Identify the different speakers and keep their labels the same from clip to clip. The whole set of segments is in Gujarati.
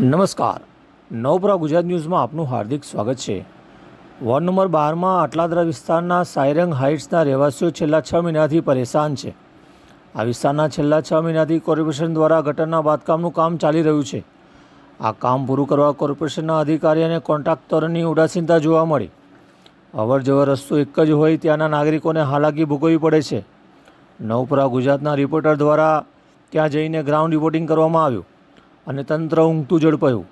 Speaker 1: નમસ્કાર. નવપરા ગુજરાત ન્યૂઝમાં આપનું હાર્દિક સ્વાગત છે. વોર્ડ નંબર બારમાં આટલાદરા વિસ્તારના સાયરંગ હાઇટ્સના રહેવાસીઓ છેલ્લા છ મહિનાથી પરેશાન છે. આ વિસ્તારના છેલ્લા છ મહિનાથી કોર્પોરેશન દ્વારા ગટરના બાંધકામનું કામ ચાલી રહ્યું છે. આ કામ પૂરું કરવા કોર્પોરેશનના અધિકારી અને કોન્ટ્રાક્ટરોની ઉદાસીનતા જોવા મળી. અવર જવર રસ્તો એક જ હોય ત્યાંના નાગરિકોને હાલાકી ભોગવવી પડે છે. નવપરા ગુજરાતના રિપોર્ટર દ્વારા ત્યાં જઈને ગ્રાઉન્ડ રિપોર્ટિંગ કરવામાં આવ્યું. અને તંત્ર ઊંઘતું ઝડપાયું.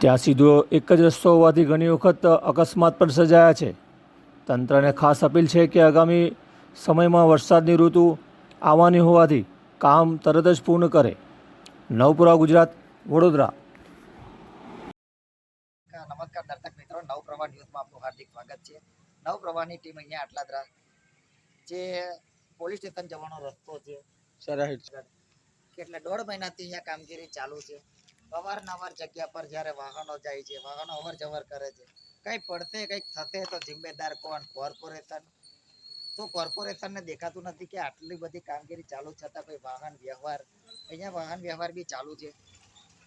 Speaker 1: ત્યાં સીધો એક જ રસ્તો હોવાથી ઘણી વખત અકસ્માત પણ સર્જાયા છે. તંત્રને ખાસ અપીલ છે કે આગામી સમયમાં વરસાદની ઋતુ આવવાની હોવાથી કામ તરત જ પૂર્ણ કરે. નવપુરા ગુજરાત વડોદરા.
Speaker 2: નમસ્કાર દર્શક મિત્રો. નવપ્રવાહ ન્યૂઝમાં આપનું હાર્દિક સ્વાગત છે. નવપ્રવાહની ટીમ અહીંયા આટલાદરા જે પોલીસ સ્ટેશન જવાનો રસ્તો છે. કેટલા દોઢ મહિનાથી અહીંયા કામગીરી ચાલુ છે. અવારનવાર જગ્યા પર જ્યારે વાહનો જાય છે, વાહનો અવર જવર કરે છે, કંઈ પડશે, કંઈક થશે તો જિમ્મેદાર કોણ? કોર્પોરેશન. તો કોર્પોરેશનને દેખાતું નથી કે આટલી બધી કામગીરી ચાલુ છતાં કોઈ વાહન વ્યવહાર. અહીંયા વાહન વ્યવહાર બી ચાલુ છે.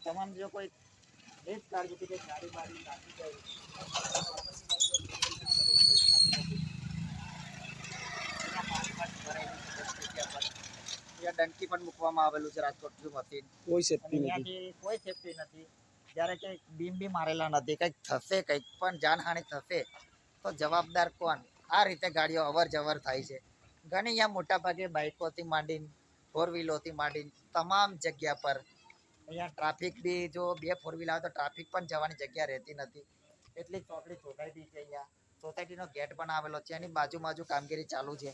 Speaker 2: તમામ જો કોઈ એ જ કાળજી કે ગાડી બાડી લાગી જાય ત્યાં ડંકી પણ મૂકવામાં આવેલું છે રાજકોટથી મશીન
Speaker 3: કોઈ
Speaker 2: અને
Speaker 3: સેફટી નથી
Speaker 2: કોઈ સેફટી નથી. જ્યારે કે બીમ બી મારેલા નથી કંઈક થશે કંઈક પણ જાનહાનિ થશે તો જવાબદાર કોણ? આ રીતે ગાડીઓ અવર જવર થાય છે. ઘણી અહીંયા મોટા ભાગે બાઇકોથી માંડીને ફોર વ્હીલોથી માંડીને તમામ જગ્યા પર અહીંયા ટ્રાફિક બી જો બે ફોર વ્હીલ આવે તો ટ્રાફિક પણ જવાની જગ્યા રહેતી નથી. એટલી ચોકડી સોસાયટી છે અહીંયા. સોસાયટીનો ગેટ પણ આવેલો છે એની બાજુ બાજુ કામગીરી ચાલુ છે.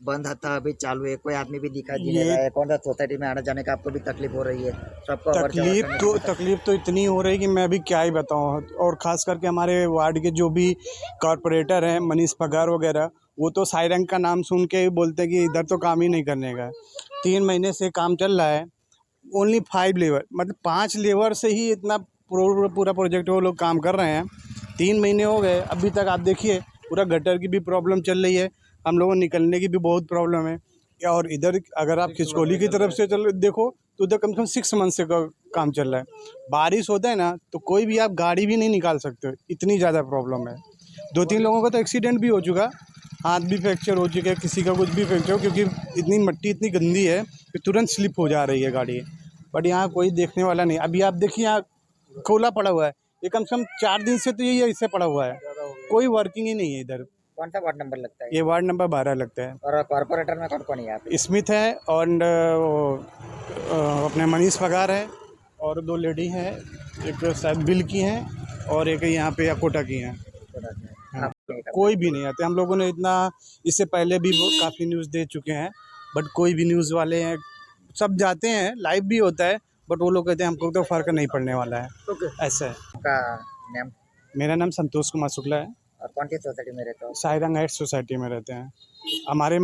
Speaker 2: बंद था अभी चालू है। कोई आदमी भी दिखाई नहीं दे रहा है। कौन सा सोसाइटी में आने जाने का आपको भी तकलीफ़ हो रही है? सबको
Speaker 3: तकलीफ़ तो
Speaker 2: तकलीफ-
Speaker 3: तो इतनी हो रही है कि मैं अभी क्या ही बताऊँ। और ख़ास करके हमारे वार्ड के जो भी कॉरपोरेटर हैं मनीष पगार वगैरह वो तो सायरंग का नाम सुन के ही बोलते हैं कि इधर तो काम ही नहीं करने का। तीन महीने से काम चल रहा है। ओनली फाइव लेबर मतलब पाँच लेबर से ही इतना पूरा प्रोजेक्ट वो लोग काम कर रहे हैं। तीन महीने हो गए अभी तक आप देखिए पूरा गटर की भी प्रॉब्लम चल रही है। हम लोगों को निकलने की भी बहुत प्रॉब्लम है। और इधर अगर आप खिचकोली की तरफ़ से चल देखो तो उधर कम से कम सिक्स मंथ से का काम चल रहा है। बारिश होता है ना तो कोई भी आप गाड़ी भी नहीं निकाल सकते, इतनी ज़्यादा प्रॉब्लम है। दो तीन लोगों का तो एक्सीडेंट भी हो चुका। हाथ भी फ्रैक्चर हो चुका है किसी का कुछ भी फ्रैक्चर हो, क्योंकि इतनी मिट्टी, इतनी गंदी है कि तुरंत स्लिप हो जा रही है गाड़ी। बट यहाँ कोई देखने वाला नहीं। अभी आप देखिए, यहाँ खोला पड़ा हुआ है। ये कम से कम चार दिन से तो यही ऐसे पड़ा हुआ है। कोई वर्किंग ही नहीं है इधर।
Speaker 2: कौन सा वार्ड नंबर लगता है?
Speaker 3: ये वार्ड नंबर बारह लगता है।
Speaker 2: और कॉर्पोरेटर में कौन कौन है यहाँ पे?
Speaker 3: स्मिथ है और अपने मनीष पगार है और दो लेडी हैं एक शायद बिल की हैं और एक यहाँ पे अकोटा की हैं।
Speaker 2: आप
Speaker 3: कोई भी नहीं आते। हम लोगों ने इतना इससे पहले भी काफ़ी न्यूज़ दे चुके हैं बट कोई भी न्यूज़ वाले हैं सब जाते हैं लाइव भी होता है बट वो लोग कहते हैं हमको तो फ़र्क नहीं पड़ने वाला है। ऐसा है। मेरा नाम संतोष कुमार शुक्ला है।
Speaker 2: और कौन सी सोसाइटी में रहते हो
Speaker 3: सायरंग हाइट सोसाइटी में रहते हैं हमारे